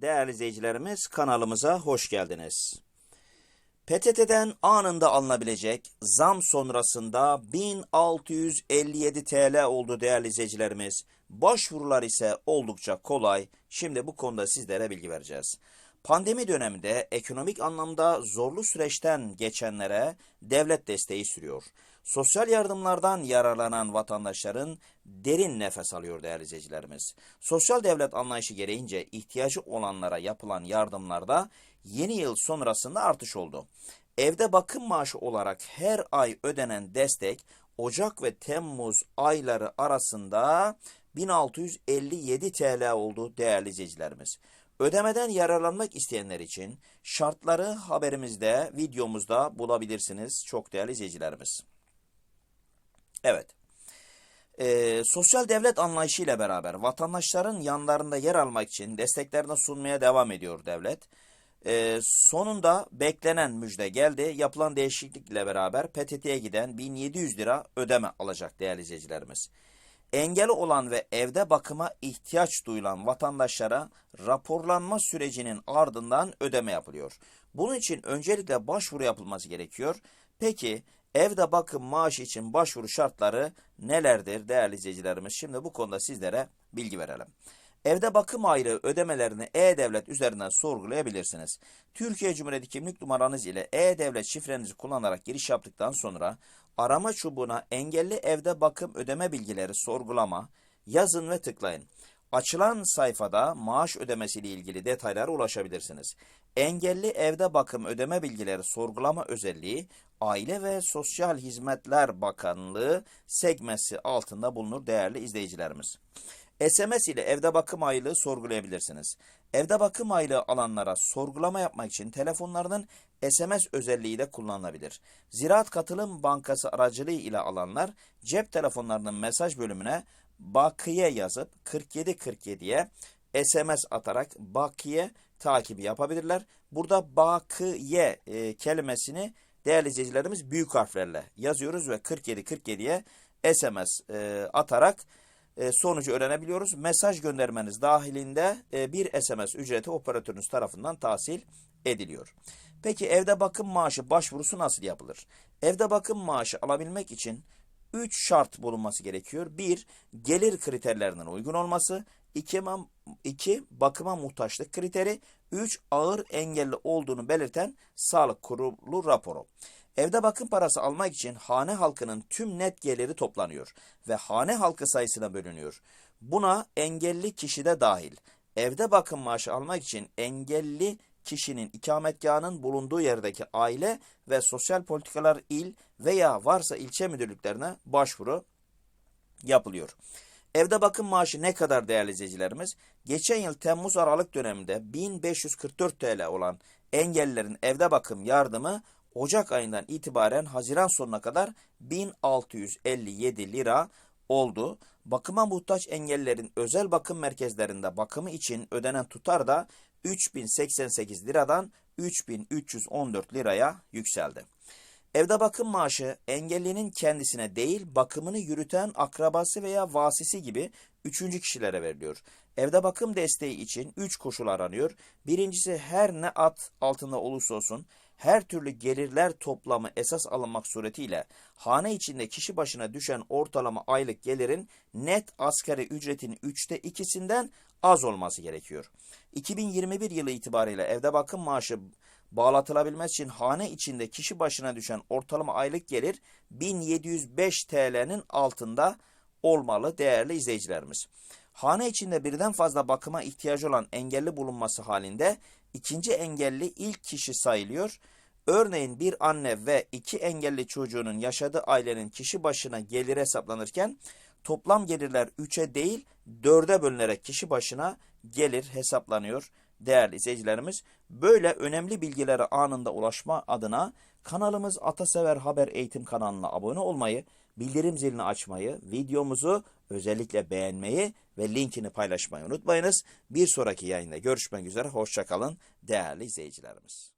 Değerli izleyicilerimiz kanalımıza hoş geldiniz. PTT'den anında alınabilecek zam sonrasında 1657 TL oldu değerli izleyicilerimiz. Başvurular ise oldukça kolay. Şimdi bu konuda sizlere bilgi vereceğiz. Pandemi döneminde ekonomik anlamda zorlu süreçten geçenlere devlet desteği sürüyor. Sosyal yardımlardan yararlanan vatandaşların derin nefes alıyor değerli izleyicilerimiz. Sosyal devlet anlayışı gereğince ihtiyacı olanlara yapılan yardımlarda yeni yıl sonrasında artış oldu. Evde bakım maaşı olarak her ay ödenen destek Ocak ve Temmuz ayları arasında 1657 TL oldu değerli izleyicilerimiz. Ödemeden yararlanmak isteyenler için şartları haberimizde, videomuzda bulabilirsiniz çok değerli izleyicilerimiz. Evet. Ee, sosyal devlet anlayışıyla beraber vatandaşların yanlarında yer almak için desteklerini sunmaya devam ediyor devlet. Ee, sonunda beklenen müjde geldi. Yapılan değişiklikle beraber PTT'ye giden 1700 lira ödeme alacak değerli izleyicilerimiz. Engeli olan ve evde bakıma ihtiyaç duyulan vatandaşlara raporlanma sürecinin ardından ödeme yapılıyor. Bunun için öncelikle başvuru yapılması gerekiyor. Peki evde bakım maaşı için başvuru şartları nelerdir değerli izleyicilerimiz? Şimdi bu konuda sizlere bilgi verelim. Evde bakım aylığı ödemelerini E-Devlet üzerinden sorgulayabilirsiniz. Türkiye Cumhuriyeti kimlik numaranız ile E-Devlet şifrenizi kullanarak giriş yaptıktan sonra arama çubuğuna engelli evde bakım ödeme bilgileri sorgulama, yazın ve tıklayın. Açılan sayfada maaş ödemesi ile ilgili detaylara ulaşabilirsiniz. Engelli evde bakım ödeme bilgileri sorgulama özelliği Aile ve Sosyal Hizmetler Bakanlığı segmesi altında bulunur değerli izleyicilerimiz. SMS ile evde bakım aylığı sorgulayabilirsiniz. Evde bakım aylığı alanlara sorgulama yapmak için telefonlarının SMS özelliği de kullanılabilir. Ziraat Katılım Bankası aracılığı ile alanlar cep telefonlarının mesaj bölümüne bakiye yazıp 4747'ye SMS atarak bakiye takibi yapabilirler. Burada bakiye e, kelimesini değerli izleyicilerimiz büyük harflerle yazıyoruz ve 4747'ye SMS e, atarak e, sonucu öğrenebiliyoruz. Mesaj göndermeniz dahilinde e, bir SMS ücreti operatörünüz tarafından tahsil ediliyor. Peki evde bakım maaşı başvurusu nasıl yapılır? Evde bakım maaşı alabilmek için 3 şart bulunması gerekiyor. 1. Gelir kriterlerinin uygun olması. 2. 2 bakıma muhtaçlık kriteri. 3. Ağır engelli olduğunu belirten sağlık kurulu raporu. Evde bakım parası almak için hane halkının tüm net geliri toplanıyor ve hane halkı sayısına bölünüyor. Buna engelli kişi de dahil. Evde bakım maaşı almak için engelli kişinin ikametgahının bulunduğu yerdeki aile ve sosyal politikalar il veya varsa ilçe müdürlüklerine başvuru yapılıyor. Evde bakım maaşı ne kadar değerli izleyicilerimiz? Geçen yıl Temmuz Aralık döneminde 1544 TL olan engellilerin evde bakım yardımı Ocak ayından itibaren Haziran sonuna kadar 1657 lira oldu. Bakıma muhtaç engellerin özel bakım merkezlerinde bakımı için ödenen tutar da 3088 liradan 3314 liraya yükseldi. Evde bakım maaşı engellinin kendisine değil bakımını yürüten akrabası veya vasisi gibi üçüncü kişilere veriliyor. Evde bakım desteği için üç koşul aranıyor. Birincisi her ne at altında olursa olsun her türlü gelirler toplamı esas alınmak suretiyle hane içinde kişi başına düşen ortalama aylık gelirin net asgari ücretin üçte ikisinden az olması gerekiyor. 2021 yılı itibariyle evde bakım maaşı bağlatılabilmesi için hane içinde kişi başına düşen ortalama aylık gelir 1705 TL'nin altında olmalı değerli izleyicilerimiz. Hane içinde birden fazla bakıma ihtiyacı olan engelli bulunması halinde ikinci engelli ilk kişi sayılıyor. Örneğin bir anne ve iki engelli çocuğunun yaşadığı ailenin kişi başına gelir hesaplanırken toplam gelirler 3'e değil 4'e bölünerek kişi başına gelir hesaplanıyor değerli izleyicilerimiz. Böyle önemli bilgilere anında ulaşma adına kanalımız Atasever Haber Eğitim kanalına abone olmayı, bildirim zilini açmayı, videomuzu özellikle beğenmeyi ve linkini paylaşmayı unutmayınız. Bir sonraki yayında görüşmek üzere, hoşçakalın değerli izleyicilerimiz.